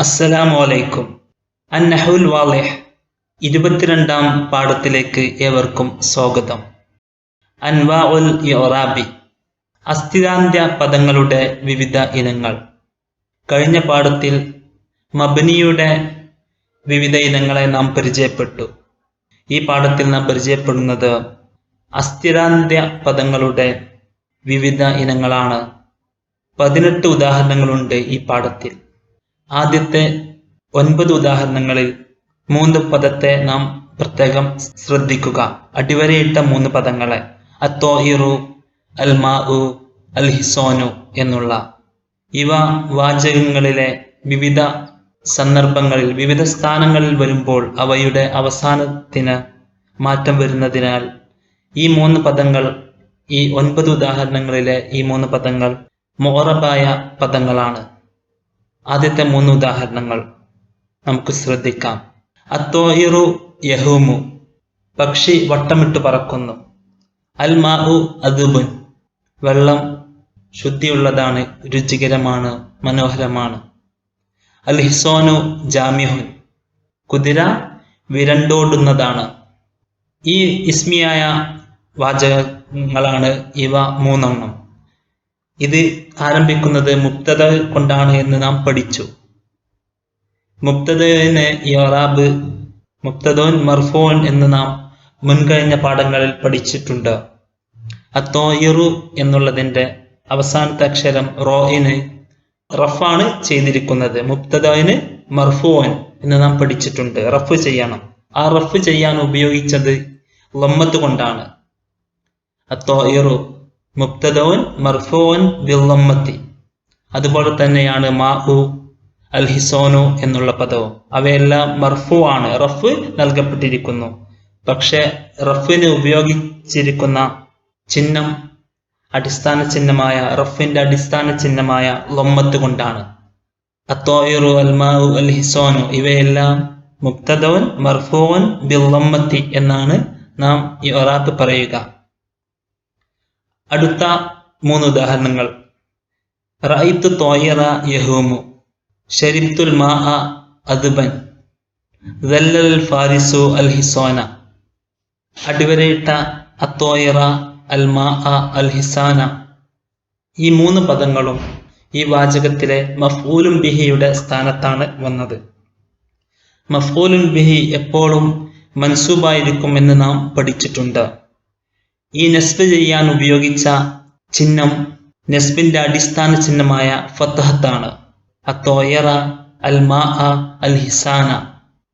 അസ്സലാമു അലൈക്കും. അന്നഹുൽ വാലിഹ് ഇരുപത്തിരണ്ടാം പാഠത്തിലേക്ക് ഏവർക്കും സ്വാഗതം. അൻവാ ഉൽ യൊറാബി അസ്ഥിരാന്ത്യ പദങ്ങളുടെ വിവിധ ഇനങ്ങൾ. കഴിഞ്ഞ പാഠത്തിൽ മബനിയുടെ വിവിധ ഇനങ്ങളെ നാം പരിചയപ്പെട്ടു. ഈ പാഠത്തിൽ നാം പരിചയപ്പെടുന്നത് അസ്ഥിരാന്ത്യ പദങ്ങളുടെ വിവിധ ഇനങ്ങളാണ്. പതിനെട്ട് ഉദാഹരണങ്ങളുണ്ട് ഈ പാഠത്തിൽ. ആദ്യത്തെ ഒൻപത് ഉദാഹരണങ്ങളിൽ മൂന്ന് പദത്തെ നാം പ്രത്യേകം ശ്രദ്ധിക്കുക. അടിവരയിട്ട മൂന്ന് പദങ്ങളെ അത്തോഹിറു അൽ മാഉ അൽ ഹിസോനു എന്നുള്ള. ഇവ വാചകങ്ങളിലെ വിവിധ സന്ദർഭങ്ങളിൽ വിവിധ സ്ഥാനങ്ങളിൽ വരുമ്പോൾ അവയുടെ അവസാനത്തിന് മാറ്റം വരുന്നതിനാൽ ഈ മൂന്ന് പദങ്ങൾ ഈ ഒൻപത് ഉദാഹരണങ്ങളിലെ ഈ മൂന്ന് പദങ്ങൾ മോറബായ പദങ്ങളാണ്. ആദ്യത്തെ മൂന്ന് ഉദാഹരണങ്ങൾ നമുക്ക് ശ്രദ്ധിക്കാം. അത്തോഹിറു യഹൂമു പക്ഷി വട്ടമിട്ട് പറക്കുന്നു. അൽ മാഹു വെള്ളം ശുദ്ധിയുള്ളതാണ് രുചികരമാണ് മനോഹരമാണ്. അൽ ഹിസോനു ജാമ്യഹുൻ കുതിര വിരണ്ടോടുന്നതാണ്. ഈ ഇസ്മിയായ വാചകങ്ങളാണ് ഇവ മൂന്നെണ്ണം. ഇത് ആരംഭിക്കുന്നത് മുക്തത കൊണ്ടാണ് എന്ന് നാം പഠിച്ചു. മുക്തതനെ യോറാബ് മുക്തദോൻ മർഫോൻ എന്ന് നാം മുൻകഴിഞ്ഞ പാഠങ്ങളിൽ പഠിച്ചിട്ടുണ്ട്. അത്തോയിറു എന്നുള്ളതിന്റെ അവസാനത്തെ അക്ഷരം റോയിന് റഫാണ് ചെയ്തിരിക്കുന്നത്. മുക്തതോന് മർഫോൻ എന്ന് നാം പഠിച്ചിട്ടുണ്ട്. റഫ് ചെയ്യണം. ആ റഫ് ചെയ്യാൻ ഉപയോഗിച്ചത് ലമ്മത്ത് കൊണ്ടാണ്. അത്തോയിറു മുക്തദോൻ മർഫോൻ വില്ലമ്മത്തി അതുപോലെ തന്നെയാണ് മാ ഉ അൽ ഹിസോനു എന്നുള്ള പദവും. അവയെല്ലാം മർഫു ആണ് റഫ് നൽകപ്പെട്ടിരിക്കുന്നു. പക്ഷെ റഫിന് ഉപയോഗിച്ചിരിക്കുന്ന ചിഹ്നം അടിസ്ഥാന ചിഹ്നമായ റഫിന്റെ അടിസ്ഥാന ചിഹ്നമായ ലൊമ്മത്ത് കൊണ്ടാണ്. അത്തോയിറു അൽമാഉ അൽ ഹിസോനു ഇവയെല്ലാം മുക്തദോൻ മർഫോൻ ബിൽ എന്നാണ് നാം ഈ ഒറാത്ത് പറയുക. അടുത്ത മൂന്ന് ഉദാഹരണങ്ങൾ. റൈത്തു തോയറ യഹൂമു ഷരിബ്തുൽ മാ അദ്ബൻ ദല്ലൽ ഫാരിസു അൽ ഹിസോന അടിവരയിട്ട അത്തോയറ അൽ മാ അൽ ഹിസാന ഈ മൂന്ന് പദങ്ങളും ഈ വാചകത്തിലെ മഫൂലും ബിഹിയുടെ സ്ഥാനത്താണ് വന്നത്. മഫൂലും ബിഹി എപ്പോഴും മൻസൂബായിരിക്കും എന്ന് നാം പഠിച്ചിട്ടുണ്ട്. ഈ നെസ്ബ് ചെയ്യാൻ ഉപയോഗിച്ച ചിഹ്നം നെസ്ബിന്റെ അടിസ്ഥാന ചിഹ്നമായ ഫത്തഹത്താണ് അത്തോയറ അൽ മാ അൽ ഹിസാന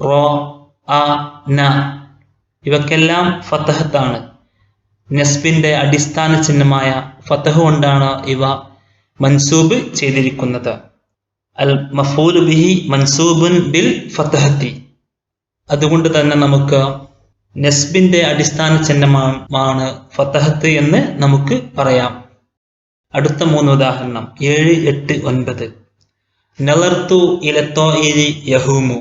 റോ അ ന. ഇവക്കെല്ലാം ഫത്തഹത്താണ് നെസ്ബിന്റെ അടിസ്ഥാന ചിഹ്നമായ ഫത്തഹ് കൊണ്ടാണ് ഇവ മൻസൂബ് ചെയ്തിരിക്കുന്നത്. അൽ മഫൂൽ ബിഹി മൻസൂബുൻ ബിൽ ഫത്തഹത്തി അതുകൊണ്ട് തന്നെ നമുക്ക് നെസ്ബിന്റെ അടിസ്ഥാന ചിഹ്നമാണ് ഫത്തഹത്ത് എന്ന് നമുക്ക് പറയാം. അടുത്ത മൂന്ന് ഉദാഹരണം. ഏഴ് എട്ട് ഒൻപത്. നലർത്തു ഇലത്തോ ഇരി യഹൂമു.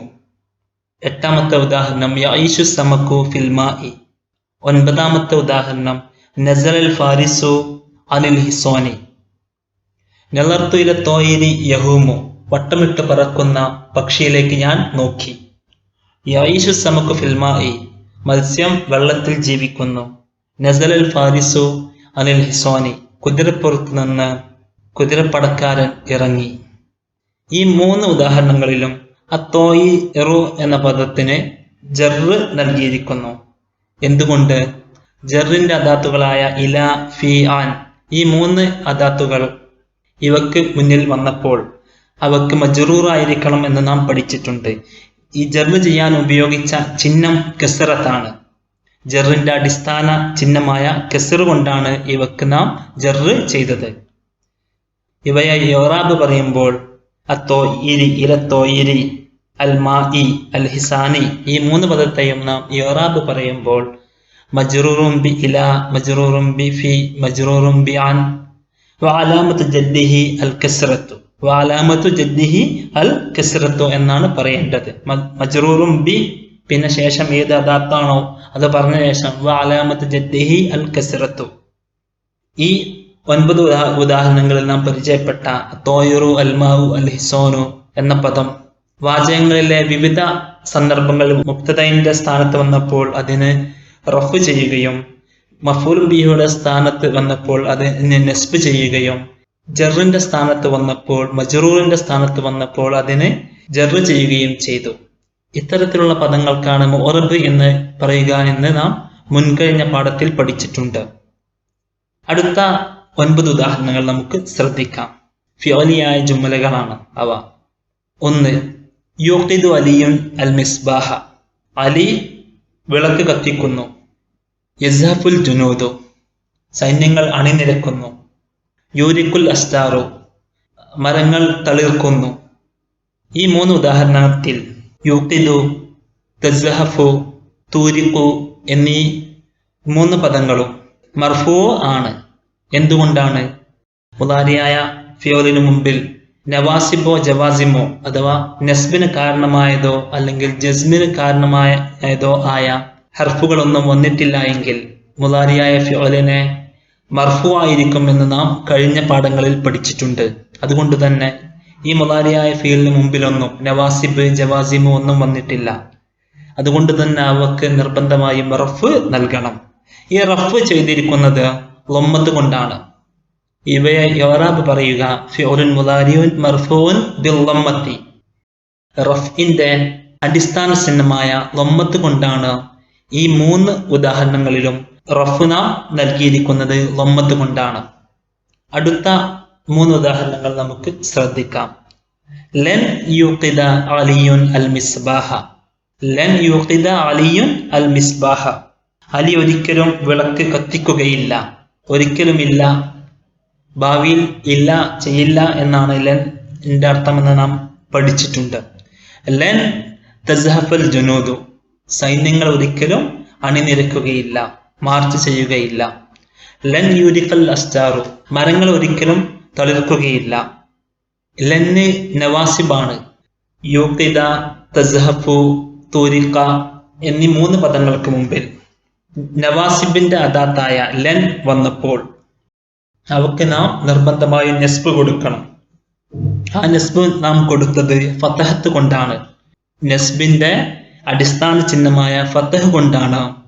എട്ടാമത്തെ ഉദാഹരണം. യായിഷു സമക്കു ഫിൽമായി ഒൻപതാമത്തെ ഉദാഹരണം. നസറൽ ഫാരിസു അനിൽ ഹിസോനി നലർത്തു ഇലത്തോ ഇരി യഹൂമു. വട്ടമിട്ട് പറക്കുന്ന പക്ഷിയിലേക്ക് ഞാൻ നോക്കി. യായിഷു സമക്കു ഫിൽമായി മത്സ്യം വെള്ളത്തിൽ ജീവിക്കുന്നു. നസലൽ ഫാരിസു അനിൽ ഹിസോനി കുതിരപ്പുറത്ത് നിന്ന് കുതിരപ്പടക്കാരൻ ഇറങ്ങി. ഈ മൂന്ന് ഉദാഹരണങ്ങളിലും അത്തോയി എറു എന്ന പദത്തിന് ജറു നൽകിയിരിക്കുന്നു. എന്തുകൊണ്ട്? ജറിന്റെ അദാത്തുകളായ ഇല ഫി ആൻ ഈ മൂന്ന് അദാത്തുകൾ ഇവക്ക് മുന്നിൽ വന്നപ്പോൾ അവക്ക് മജറൂറായിരിക്കണം എന്ന് നാം പഠിച്ചിട്ടുണ്ട്. ഈ ജർ ചെയ്യാൻ ഉപയോഗിച്ച ചിഹ്നം കെസറത്താണ് ജറിന്റെ അടിസ്ഥാന ചിഹ്നമായ കെസർ കൊണ്ടാണ് ഇവക്ക് നാം ജറ് ചെയ്തത്. ഇവയെ യോറാബ് പറയുമ്പോൾ അത്തോ ഇരി ഇരത്തോ ഇരി അൽ മാ ഇ അൽ ഹിസാനി ഈ മൂന്ന് പദത്തെയും നാം യോറാബ് പറയുമ്പോൾ മജ്റൂറും ബി ഇല മജ്റൂറും ബി ഫി മജ്റൂറും ബി അൻ വാലാമത്ത് ജദ്ദിഹി അൽ കെസറത്തു. വാലാമത്തു ജദ്ദിഹി അൽ കസ്രത്തു എന്നാണ് പറയേണ്ടത്. മജ്റൂറും ബി പിന്നെ ശേഷം ഏത് അദാത്താണോ അത് പറഞ്ഞ ശേഷം വാലാമത്ത് ജദ്ദിഹി അൽ കസ്രത്തു. ഈ ഒൻപത് ഉദാ- ഉദാഹരണങ്ങളിൽ നാം പരിചയപ്പെട്ട തോയുറു അൽമാവു അൽ ഹിസോനു എന്ന പദം വാചകങ്ങളിലെ വിവിധ സന്ദർഭങ്ങളിൽ മുക്തതൈന്റെ സ്ഥാനത്ത് വന്നപ്പോൾ അതിന് റഫ് ചെയ്യുകയും മഫൂൽ ബിയുടെ സ്ഥാനത്ത് വന്നപ്പോൾ അതിനെ നെസ്പ് ചെയ്യുകയും ജറിന്റെ സ്ഥാനത്ത് വന്നപ്പോൾ മജറൂറിന്റെ സ്ഥാനത്ത് വന്നപ്പോൾ അതിനെ ജറ് ചെയ്യുകയും ചെയ്തു. ഇത്തരത്തിലുള്ള പദങ്ങൾക്കാണ് മോറബ് എന്ന് പറയുക എന്ന് നാം മുൻകഴിഞ്ഞ പാഠത്തിൽ പഠിച്ചിട്ടുണ്ട്. അടുത്ത ഒൻപത് ഉദാഹരണങ്ങൾ നമുക്ക് ശ്രദ്ധിക്കാം. ഫിയോലിയായ ജുമലകളാണ് അവ. ഒന്ന് യൂഖിദു അലിയുൻ അൽ മിസ്ബാഹ അലി വിളക്ക് കത്തിക്കുന്നു. യസാഫുൽ ജുനൂദു. സൈന്യങ്ങൾ അണിനിരക്കുന്നു. യൂരിക്കുൽ അസ്താറു. മരങ്ങൾ തളിർക്കുന്നു. ഈ മൂന്ന് ഉദാഹരണത്തിൽ യുക്തിദു തസ്ഹഫു തൂരിക്കു എന്നീ മൂന്ന് പദങ്ങളും മർഫൂ ആണ്. എന്തുകൊണ്ടാണ്? മുതാരിയായ ഫിയോലിനു മുമ്പിൽ നവാസിബോ ജവാസിമോ അഥവാ നസ്ബിന് കാരണമായതോ അല്ലെങ്കിൽ ജസ്മിന് കാരണമായതോ ആയ ഹർഫുകളൊന്നും വന്നിട്ടില്ല എങ്കിൽ മുതാരിയായ ഫിയോലിനെ മർഫു ആയിരിക്കും എന്ന് നാം കഴിഞ്ഞ പാഠങ്ങളിൽ പഠിച്ചിട്ടുണ്ട്. അതുകൊണ്ട് തന്നെ ഈ മുതാരിയായ ഫീലിന് മുമ്പിലൊന്നും നവാസിബ് ജവാസിമോ ഒന്നും വന്നിട്ടില്ല. അതുകൊണ്ട് തന്നെ അവക്ക് നിർബന്ധമായും റഫ് നൽകണം. ഈ റഫ് ചെയ്തിരിക്കുന്നത് ലൊമ്മത്ത് കൊണ്ടാണ്. ഇവയെ യോറാബ് പറയുക റഫിന്റെ അടിസ്ഥാന ചിഹ്നമായ ലൊമ്മത്ത് കൊണ്ടാണ് ഈ മൂന്ന് ഉദാഹരണങ്ങളിലും റഫ് നാം നൽകിയിരിക്കുന്നത് ലൊമ്മത്ത് കൊണ്ടാണ്. അടുത്ത മൂന്ന് ഉദാഹരണങ്ങൾ നമുക്ക് ശ്രദ്ധിക്കാം. ലൻ യൂഖിദ അലിയുൻ അൽ മിസ്ബാഹ ലൻ യൂഖിദ അലിയുൻ അൽ മിസ്ബാഹ അലി ഒരിക്കലും വിളക്ക് കത്തിക്കുകയില്ല. ഒരിക്കലുമില്ല. ഭാവിയിൽ ഇല്ല ചെയ്യില്ല എന്നാണ് ലൻ ന്റെ അർത്ഥമെന്ന് നാം പഠിച്ചിട്ടുണ്ട്. ലൻ തസ്ഹഫൽ ജുനൂദു. സൈന്യങ്ങൾ ഒരിക്കലും അണിനിരക്കുകയില്ല. മാർച്ച് ചെയ്യുകയില്ല. ലൻ യൂരിക്കൽ അസ്റ്റാറു മരങ്ങൾ ഒരിക്കലും തളിർക്കുകയില്ല. ലന്ന് നവാസിബാണ്. യൂക്കിദ തസ്ഹഫു തൂരിക്ക എന്നീ മൂന്ന് പദങ്ങൾക്ക് മുമ്പിൽ നവാസിബിന്റെ അദാത്തായ ലൻ വന്നപ്പോൾ അവക്ക് നാം നിർബന്ധമായി നെസ്ബ് കൊടുക്കണം. ആ നെസ്ബ് നാം കൊടുത്തത് ഫത്തഹത്ത് കൊണ്ടാണ്. നെസ്ബിന്റെ അടിസ്ഥാന ചിഹ്നമായ ഫത്തഹ് കൊണ്ടാണ്.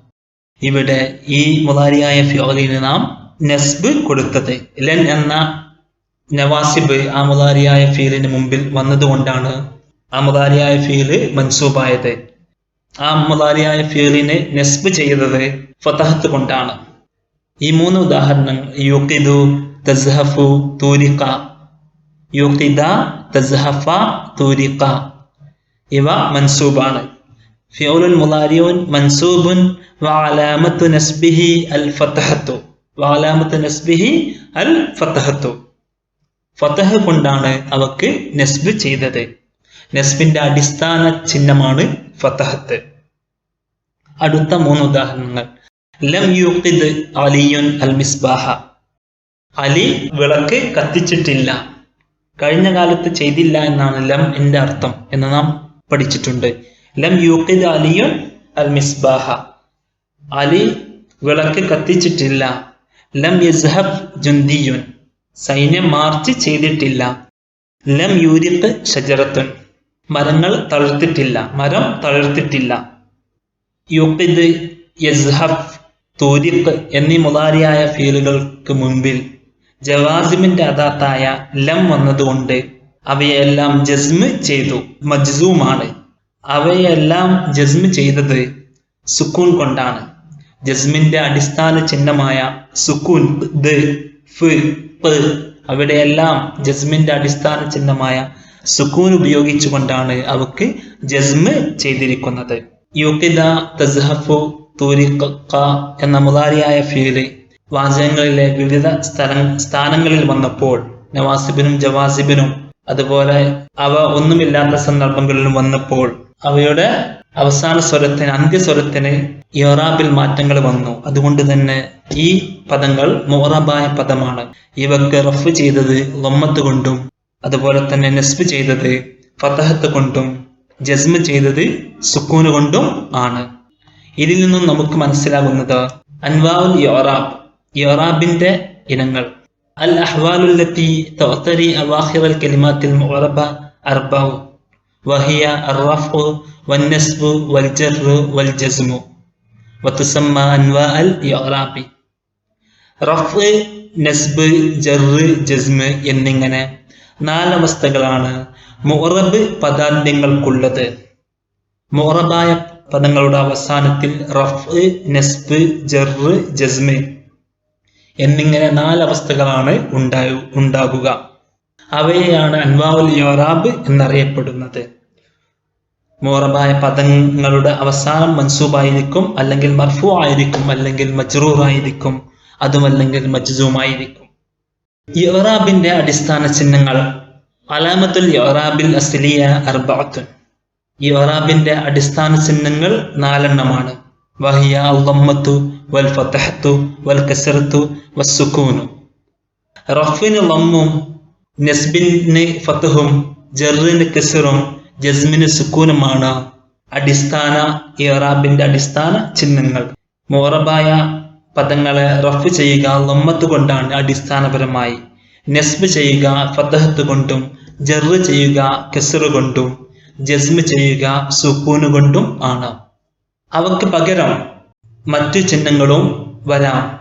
ഇവിടെ ഈ മുതാരിയായ ഫിയോലിന് നാം നെസ്ബ് കൊടുത്തത്. ലൻ എന്ന നവാസിബ് ആ മുതാരിയായ ഫീലിന് മുമ്പിൽ വന്നതുകൊണ്ടാണ് ആ മുതാരിയായ ഫീൽ മൻസൂബായത്. ആ മുതാരിയായ ഫീലിനെ നസ്ബ് ചെയ്തത് ഫതഹത്ത് കൊണ്ടാണ്. ഈ മൂന്ന് ഉദാഹരണങ്ങൾ യുക്കിദു തസ്ഹഫു തൂരിക്ക യുക്കിദ തസ്ഹഫ തൂരിക്ക ഇവ മൻസൂബാണ്. ഫിയോലുൻ മുലാരിയോൻ മൻസൂബുൻ വഅലാമത്തു നസ്ബിഹി അൽ ഫത്തഹത്തു വാലാമത്ത് നസ്ബിഹി അൽ ഫത്തഹത്തു ഫതഹ് കൊണ്ടാണ് അവക്ക് നസ്ബ് ചെയ്തത്. നസ്ബിന്റെ അടിസ്ഥാന ചിഹ്നമാണ് ഫത്തഹത്ത് അടുത്ത മൂന്ന് ഉദാഹരണങ്ങൾ. ലം യുഖിദ് അലിയുൻ അൽ മിസ്ബാഹ അലി വിളക്ക് കത്തിച്ചിട്ടില്ല. കഴിഞ്ഞ കാലത്ത് ചെയ്തില്ല എന്നാണ് ലം എന്റെ അർത്ഥം എന്ന് നാം പഠിച്ചിട്ടുണ്ട്. ലം യുഖിദ് അലിയുൻ അൽ മിസ്ബാഹ അലി വിളക്ക് കത്തിച്ചിട്ടില്ല. ലം യസ്ഹബ് ജുന്തിയുൻ സൈന്യം മാർച്ച് ചെയ്തിട്ടില്ല. ലം യൂരിത്ത് ഷജറത്തുൻ മരങ്ങൾ തളർത്തിട്ടില്ല. മരം തളർത്തിട്ടില്ല. യുപിദ് യസ്ഹബ് തൂരിഖ് എന്നീ മുതാരിയായ ഫീലുകൾക്ക് മുൻപിൽ ജവാസിമിന്റെ അതാത്തായ ലം വന്നതുകൊണ്ട് അവയെല്ലാം ജസ്മ് ചെയ്തു. മജ്സൂമാണ്. അവയെല്ലാം ജസ്മ് ചെയ്തത് സുക്കൂൻ കൊണ്ടാണ്. ജസ്മിന്റെ അടിസ്ഥാന ചിഹ്നമായ സുക്കൂൻ ദ് ഫ് പ് അവിടെയെല്ലാം ജസ്മിന്റെ അടിസ്ഥാന ചിഹ്നമായ സുക്കൂൻ ഉപയോഗിച്ചുകൊണ്ടാണ് അവക്ക് ജസ്മ് ചെയ്തിരിക്കുന്നത്. യുക്കിദ തസ്ഹഫു തൂരിക്ക എന്ന മുതാരിയായ ഫീൽ വാചകങ്ങളിലെ വിവിധ സ്ഥല സ്ഥാനങ്ങളിൽ വന്നപ്പോൾ നവാസിബിനും ജവാസിബിനും അതുപോലെ അവ ഒന്നുമില്ലാത്ത സന്ദർഭങ്ങളിലും വന്നപ്പോൾ അവയുടെ അവസാന സ്വരത്തിന് അന്ത്യസ്വരത്തിന് യോറാബിൽ മാറ്റങ്ങൾ വന്നു. അതുകൊണ്ട് തന്നെ ഈ പദങ്ങൾ മോറാബായ പദമാണ്. ഇവക്ക് റഫ് ചെയ്തത് ലൊമ്മത്ത് കൊണ്ടും അതുപോലെ തന്നെ നെസ്ബ് ചെയ്തത് ഫതഹത്ത് കൊണ്ടും ജസ്മ ചെയ്തത് സുക്കൂന് കൊണ്ടും ആണ്. ഇതിൽ നിന്നും നമുക്ക് മനസ്സിലാകുന്നത് അൻവാഉൽ യോറാബ് യോറാബിന്റെ ഇനങ്ങൾ. അൽ അഹ്വാലുല്ലത്തി തോത്തരി അവാഹിറൽ കെലിമാത്തിൽ മോറബ അർബഉ. വഹിയ الرفع والنسب والجر والجزم وتسمى أنواع الإعراب റഫ് നസ്ബ് ജറ് ജസ്മ് എന്നിങ്ങനെ നാലവസ്ഥകളാണ് മുറബ് പദാന്ത്യങ്ങൾക്കുള്ളത്. മുറബായ പദങ്ങളുടെ അവസാനത്തിൽ റഫ് നസ്ബ് ജറ് ജസ്മ് എന്നിങ്ങനെ നാലവസ്ഥകളാണ് ഉണ്ടായു ഉണ്ടാകുക. അവയെയാണ് അൻവാവുൽ യോറാബ് എന്നറിയപ്പെടുന്നത്. മോറബായ പദങ്ങളുടെ അവസാനം മൻസൂബായിരിക്കും അല്ലെങ്കിൽ മർഫു ആയിരിക്കും അല്ലെങ്കിൽ മജ്റൂർ ആയിരിക്കും അതുമല്ലെങ്കിൽ മജ്സൂമായിരിക്കും. യോറാബിന്റെ അടിസ്ഥാന ചിഹ്നങ്ങൾ അലാമത്തുൽ യോറാബിൽ അസ്ലിയ അർബഅത്തുൻ. യോറാബിന്റെ അടിസ്ഥാന ചിഹ്നങ്ങൾ നാലെണ്ണമാണ്. വഹിയ അള്ളമ്മത്തു വൽ ഫത്തഹത്തു വൽ കസറത്തു വസ്സുക്കൂനു റഫിന് ലമ്മും നസ്ബിന് ഫത്തുഹും ജറിന് കിസറും ജസ്മിന് സുക്കൂനുമാണ് അടിസ്ഥാന ഇറാബിന്റെ അടിസ്ഥാന ചിഹ്നങ്ങൾ. മോറബായ പദങ്ങളെ റഫ് ചെയ്യുക ലൊമ്മത്ത് കൊണ്ടാണ് അടിസ്ഥാനപരമായി. നസ്ബ് ചെയ്യുക ഫത്തഹത്ത് കൊണ്ടും ജറ് ചെയ്യുക കെസറ് കൊണ്ടും ജസ്മ് ചെയ്യുക സുക്കൂന് കൊണ്ടും ആണ്. അവക്ക് പകരം മറ്റു ചിഹ്നങ്ങളും വരാം.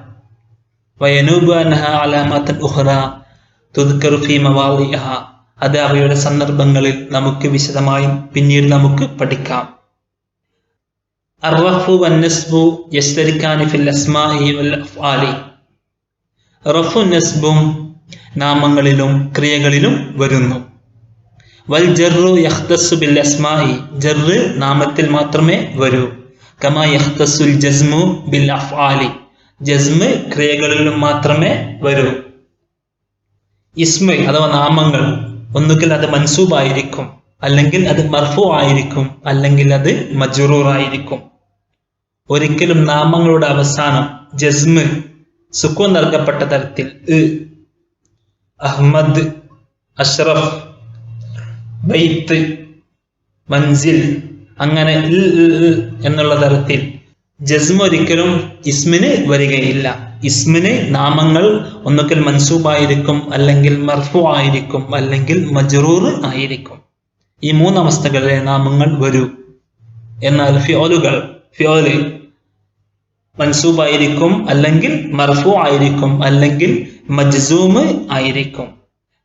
വയനൂബ് അൻഹ അലാമത്തൻ ഉഹ്റ തുദ്ക്കറു ഫീ മവാളിഹ അത് അവയുടെ സന്ദർഭങ്ങളിൽ നമുക്ക് വിശദമായും പിന്നീട് നമുക്ക് പഠിക്കാം. അർറഫു വന്നസ്ബു യസ്തരിക്കാനി ഫിൽ അസ്മാഹി വൽ അഫ്ആലി. റഫു നസ്ബും നാമങ്ങളിലും ക്രിയകളിലും വരുന്നു. വൽ ജർറു യഖ്തസ്സു ബിൽ അസ്മാഹി ജർറു നാമത്തിൽ മാത്രമേ വരൂ. കമാ യഹ്തസുൽ ജസ്മു ബിൽ അഫ്ആലി. ജസ്മ് ക്രിയകളിലും മാത്രമേ വരൂ. ഇസ്മ അഥവാ നാമങ്ങൾ ഒന്നുകിൽ അത് മൻസൂബായിരിക്കും അല്ലെങ്കിൽ അത് മർഫു ആയിരിക്കും അല്ലെങ്കിൽ അത് മജുറൂർ ആയിരിക്കും ഒരിക്കലും നാമങ്ങളുടെ അവസാനം ജസ്മ് സുക്കൂൻ നൽകപ്പെട്ട തരത്തിൽ അഹ്മദ് അഷ്റഫ് ബൈത്ത് മൻസിൽ അങ്ങനെ എന്നുള്ള തരത്തിൽ ജസ്മ ഒരിക്കലും ഇസ്മിന് വരികയില്ല. ഇസ്മിന് നാമങ്ങൾ ഒന്നുകിൽ മൻസൂബായിരിക്കും അല്ലെങ്കിൽ മർഫു ആയിരിക്കും അല്ലെങ്കിൽ മജറൂർ ആയിരിക്കും. ഈ മൂന്നവസ്ഥകളിലെ നാമങ്ങൾ വരൂ. എന്നാൽ ഫിയോലുകൾ ഫിയോൽ മൻസൂബായിരിക്കും അല്ലെങ്കിൽ മർഫു ആയിരിക്കും അല്ലെങ്കിൽ മജ്സൂമ് ആയിരിക്കും.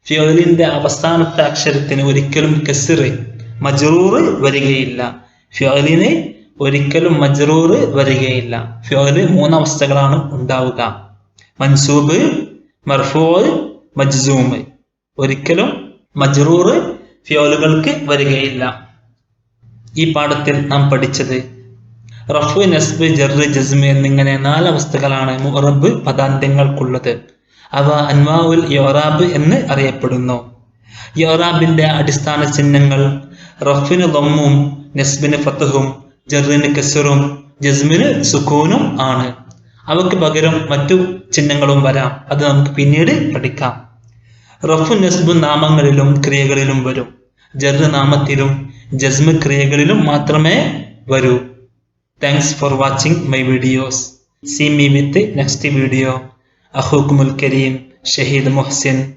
ഫിയോലിന്റെ അവസാനത്തെ അക്ഷരത്തിന് ഒരിക്കലും കെസിറ് മജറൂർ വരികയില്ല. ഫിയോലിന് ഒരിക്കലും മജ്റൂർ വരികയില്ല. ഫിയോൽ മൂന്നവസ്ഥകളാണ് ഉണ്ടാവുക. മൻസൂബ് മർഫോ മജ്സൂമ് ഒരിക്കലും മജ്റൂർ ഫിയോലുകൾക്ക് വരികയില്ല. ഈ പാഠത്തിൽ നാം പഠിച്ചത് റഫു നസ്ബ് ജറ് ജസ്മ് എന്നിങ്ങനെ നാലവസ്ഥകളാണ് മുറബ് പദാന്തങ്ങൾക്കുള്ളത് അവ അൻവാഉൽ യോറാബ് എന്ന് അറിയപ്പെടുന്നു. യോറാബിന്റെ അടിസ്ഥാന ചിഹ്നങ്ങൾ റഫിന് ദമ്മും നസ്ബിന് ഫത്തഹും ജറിന് കസറും ജസ്മിന് സുക്കൂനും ആണ്. അവക്ക് പകരം മറ്റു ചിഹ്നങ്ങളും വരാം. അത് നമുക്ക് പിന്നീട് പഠിക്കാം. റഫു നസ്ബു നാമങ്ങളിലും ക്രിയകളിലും വരും. ജറ് നാമത്തിലും ജസ്മ ക്രിയകളിലും മാത്രമേ വരൂ. Thanks for watching my videos see me with next video അഹൂക്കുമുൽ കരീം ഷഹീദ് മുഹ്സിൻ.